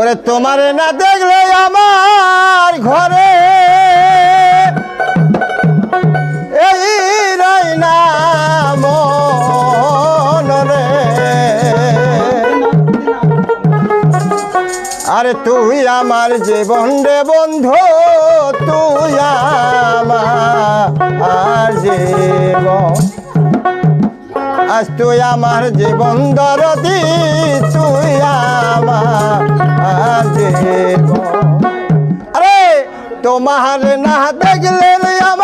ওরে তোমারে না দেখলে আমার ঘরে এই আরে তুই আমার জীবন রে বন্ধু, তুই আমার জীবন। আজ তুই আমার জীবন দরদি তুই আমার তোমার না দেখলে আমার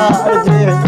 আর যে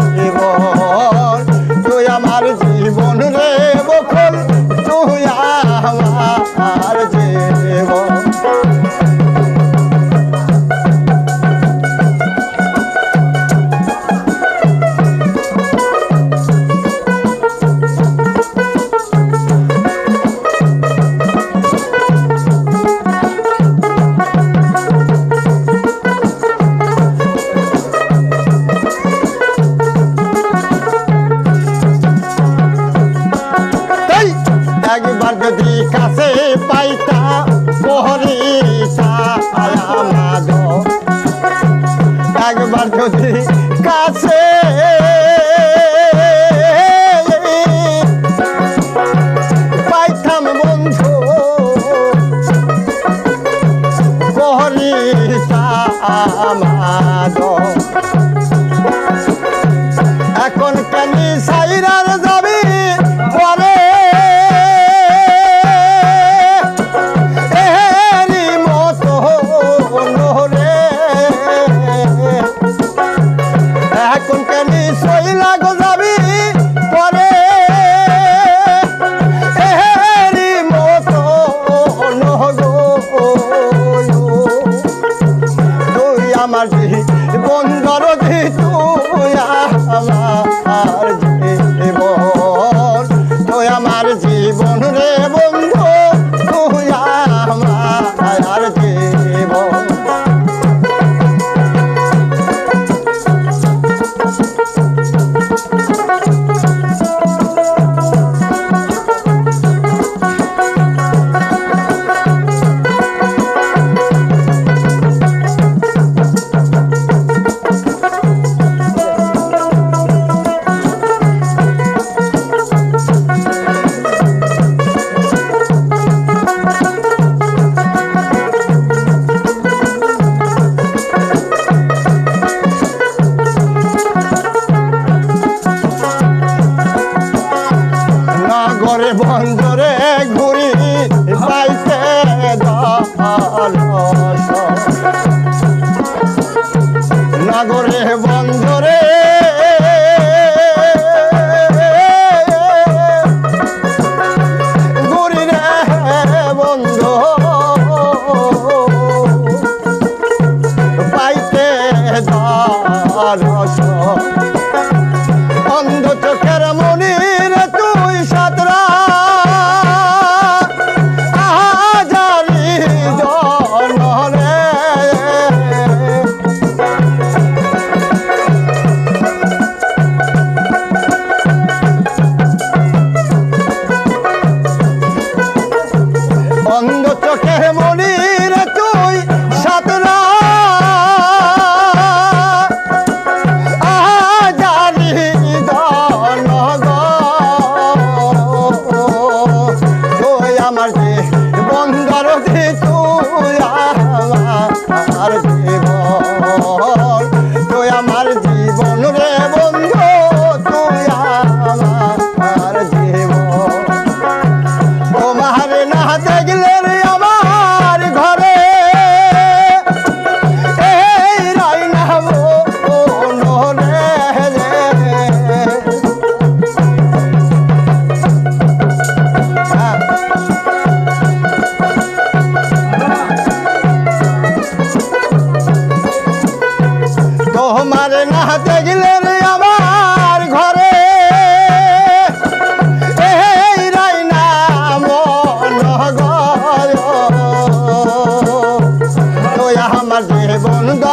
জীবন